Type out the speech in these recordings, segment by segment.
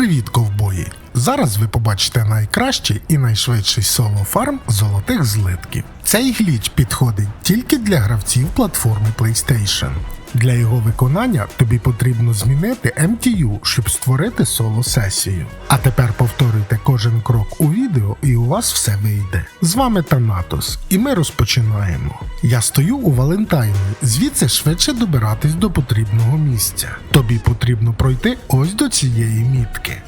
Привіт, ковбої! Зараз ви побачите найкращий і найшвидший соло фарм золотих злитків. Цей гліч підходить тільки для гравців платформи PlayStation. Для його виконання тобі потрібно змінити MTU, щоб створити соло сесію. А тепер повторюйте кожен крок у відео, і у вас все вийде. З вами Танатос, і ми розпочинаємо. Я стою у Валентайні, звідси швидше добиратись до потрібного місця. Тобі потрібно пройти ось до цієї мітки.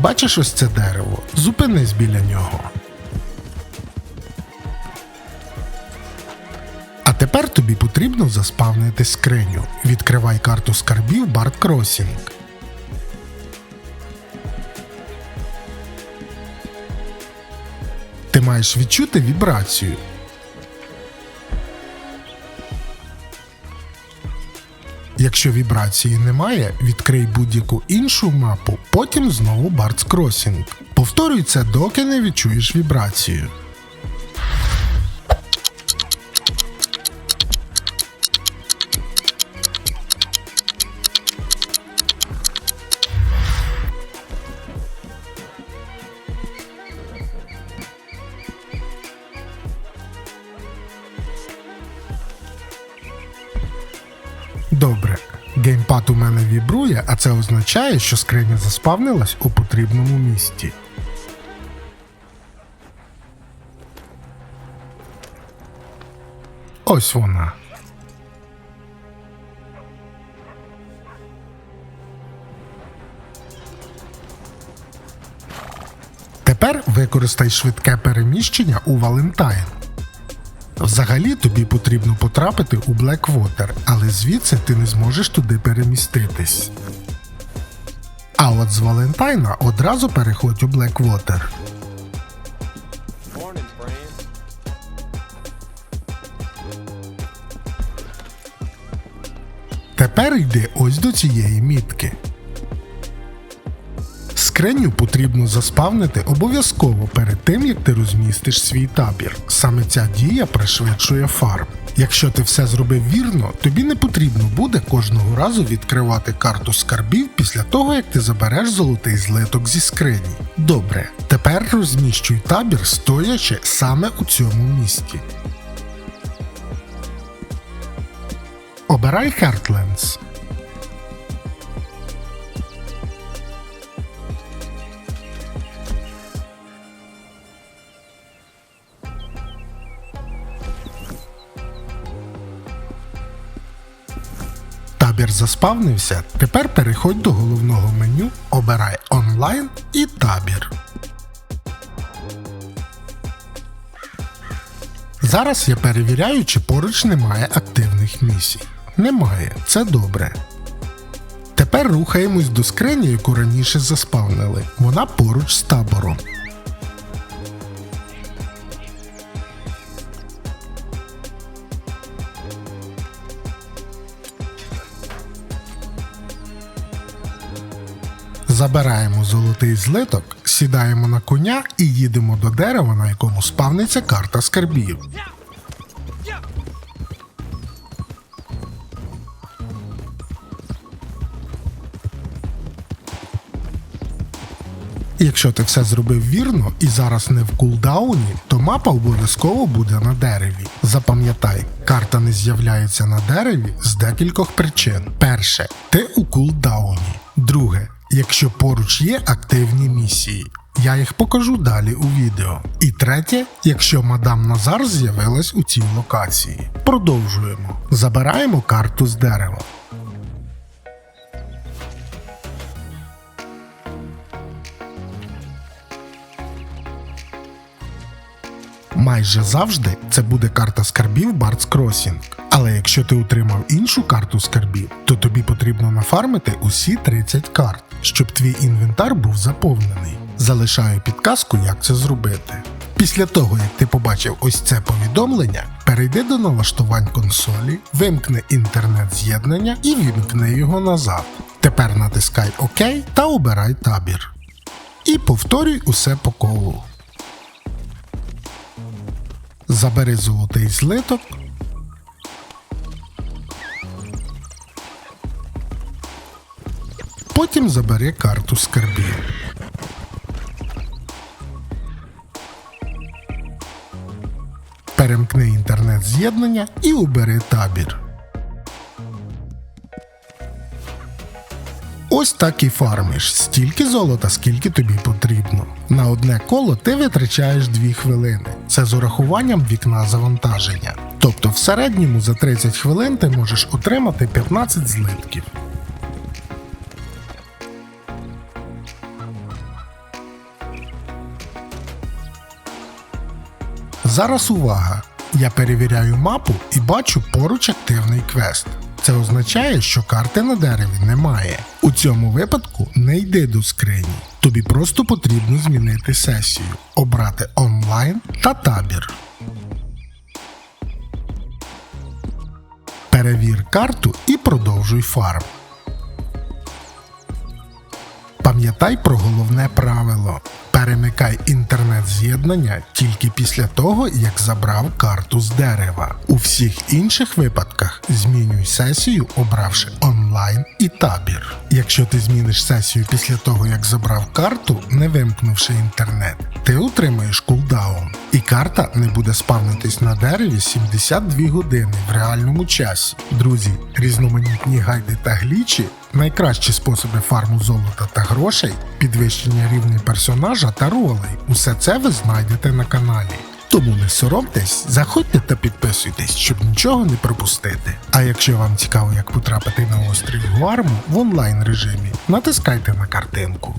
Бачиш ось це дерево? Зупинись біля нього. А тепер тобі потрібно заспавнити скриню. Відкривай карту скарбів Bard Crossing. Ти маєш відчути вібрацію. Якщо вібрації немає, відкрий будь-яку іншу мапу, потім знову Bard's Crossing. Повторюй це, доки не відчуєш вібрацію. Добре. Геймпад у мене вібрує, а це означає, що скриня заспавнилась у потрібному місці. Ось вона. Тепер використай швидке переміщення у Валентайн. Взагалі тобі потрібно потрапити у Blackwater, але звідси ти не зможеш туди переміститись. А от з Валентайна одразу переходь у Blackwater. Тепер йди ось до цієї мітки. Скриню потрібно заспавнити обов'язково перед тим, як ти розмістиш свій табір. Саме ця дія пришвидшує фарм. Якщо ти все зробив вірно, тобі не потрібно буде кожного разу відкривати карту скарбів після того, як ти забереш золотий злиток зі скрині. Добре, тепер розміщуй табір стоячи саме у цьому місці. Обирай Heartlands. Табір заспавнився. Тепер переходь до головного меню, обирай онлайн і табір. Зараз я перевіряю, чи поруч немає активних місій. Немає, це добре. Тепер рухаємось до скрині, яку раніше заспавнили. Вона поруч з табором. Забираємо золотий злиток, сідаємо на коня і їдемо до дерева, на якому спавниться карта скарбів. Якщо ти все зробив вірно і зараз не в кулдауні, то мапа обов'язково буде на дереві. Запам'ятай, карта не з'являється на дереві з декількох причин. Перше, ти у кулдауні. Друге, якщо поруч є активні місії. Я їх покажу далі у відео. І третє, якщо мадам Назар з'явилась у цій локації. Продовжуємо. Забираємо карту з дерева. Майже завжди це буде карта скарбів Bard's Crossing. Але якщо ти отримав іншу карту скарбів, то тобі потрібно нафармити усі 30 карт, щоб твій інвентар був заповнений. Залишаю підказку, як це зробити. Після того, як ти побачив ось це повідомлення, перейди до налаштувань консолі, вимкни інтернет-з'єднання і вімкни його назад. Тепер натискай ОК та обирай табір. і повторюй усе по колу. Забери золотий злиток. Потім забери карту скарбів. Перемкни інтернет-з'єднання і обери табір. Ось так і фармиш стільки золота, скільки тобі потрібно. На одне коло ти витрачаєш 2 хвилини. Це з урахуванням вікна завантаження. Тобто в середньому за 30 хвилин ти можеш отримати 15 злитків. Зараз увага! Я перевіряю мапу і бачу поруч активний квест. Це означає, що карти на дереві немає. У цьому випадку не йди до скрині. Тобі просто потрібно змінити сесію, обрати онлайн та табір. Перевір карту і продовжуй фарм. Пам'ятай про головне правило. Перемикай інтернет-з'єднання тільки після того, як забрав карту з дерева. У всіх інших випадках змінюй сесію, обравши онлайн і табір. Якщо ти зміниш сесію після того, як забрав карту, не вимкнувши інтернет, ти отримаєш кулдаун, і карта не буде спавнитись на дереві 72 години в реальному часі. Друзі, різноманітні гайди та глічі найкращі способи фарму золота та грошей, підвищення рівня персонажа та ролей. Усе це ви знайдете на каналі. Тому не соромтесь, заходьте та підписуйтесь, щоб нічого не пропустити. А якщо вам цікаво, як потрапити на острів Гуарму в онлайн режимі, натискайте на картинку.